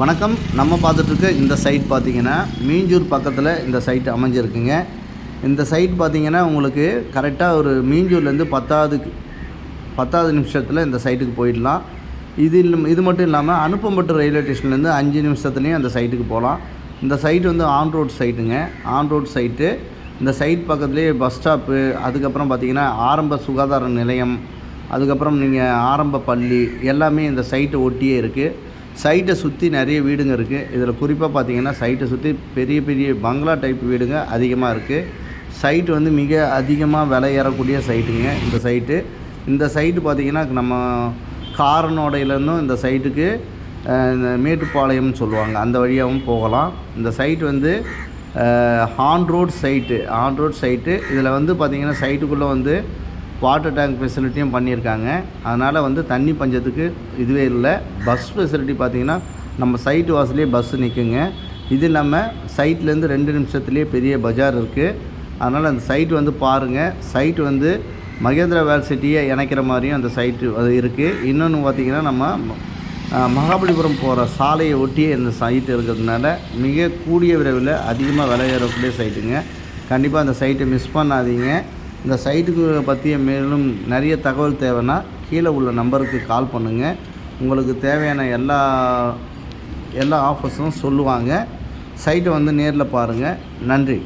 வணக்கம். நம்ம பார்த்துட்ருக்க இந்த சைட் பார்த்திங்கன்னா மீஞ்சூர் பக்கத்தில் இந்த சைட் அமைஞ்சிருக்குங்க. இந்த சைட் பார்த்திங்கன்னா உங்களுக்கு கரெக்டாக ஒரு மீஞ்சூர்லேருந்து பத்தாவது பத்தாவது நிமிஷத்தில் இந்த சைட்டுக்கு போயிடலாம். இது இது மட்டும் இல்லாமல் அனுப்பம்பட்டு ரயில்வே ஸ்டேஷன்லேருந்து அஞ்சு நிமிஷத்துலேயும் அந்த சைட்டுக்கு போகலாம். இந்த சைட் வந்து ஆன் ரோட் சைட்டுங்க ஆன் ரோட் சைட்டு இந்த சைட் பக்கத்துலேயே பஸ் ஸ்டாப்பு அதுக்கப்புறம் பார்த்தீங்கன்னா ஆரம்ப சுகாதார நிலையம் அதுக்கப்புறம் நீங்கள் ஆரம்ப பள்ளி எல்லாமே இந்த சைட்டை ஒட்டியே இருக்குது சைட்டை சுற்றி நிறைய வீடுங்க இருக்குது இதில் குறிப்பாக பார்த்தீங்கன்னா சைட்டை சுற்றி பெரிய பெரிய பங்களா டைப் வீடுங்க அதிகமாக இருக்குது சைட்டு வந்து மிக அதிகமாக விலை ஏறக்கூடிய சைட்டுங்க இந்த சைட்டு இந்த சைட்டு பார்த்திங்கன்னா நம்ம காரனோடையிலேருந்தும் இந்த சைட்டுக்கு இந்த மேட்டுப்பாளையம்னு சொல்லுவாங்க. அந்த வழியாகவும் போகலாம். இந்த சைட் வந்து on road side on road side இதில் வந்து பார்த்திங்கன்னா சைட்டுக்குள்ளே வந்து வாட்டர் டேங்க் ஃபெசிலிட்டியும் பண்ணியிருக்காங்க. அதனால் வந்து தண்ணி பஞ்சத்துக்கு இதுவே இல்லை. பஸ் ஃபெசிலிட்டி பார்த்திங்கன்னா நம்ம சைட்டு வாசலே பஸ் நிற்குங்க இது இல்லாமல் சைட்லேருந்து ரெண்டு நிமிஷத்துலேயே பெரிய பஜார் இருக்குது அதனால் அந்த சைட் வந்து பாருங்கள் சைட் வந்து மகேந்திரா வேல் சிட்டியை இணைக்கிற மாதிரியும் அந்த சைட்டு அது இருக்குது இன்னொன்று பார்த்திங்கன்னா நம்ம மகாபலிபுரம் போகிற சாலையை ஒட்டியே இந்த சைட்டு இருக்கிறதுனால மிக கூடிய விரைவில் அதிகமாக விலை ஏறக்கூடிய சைட்டுங்க. கண்டிப்பாக அந்த சைட்டை மிஸ் பண்ணாதீங்க. இந்த சைட்டுக்கு பற்றிய மேலும் நிறைய தகவல் தேவைன்னா கீழே உள்ள நம்பருக்கு கால் பண்ணுங்கள் உங்களுக்கு தேவையான எல்லா எல்லா ஆஃபர்ஸும் சொல்லுவாங்க. சைட்டை வந்து நேரில் பாருங்கள் நன்றி.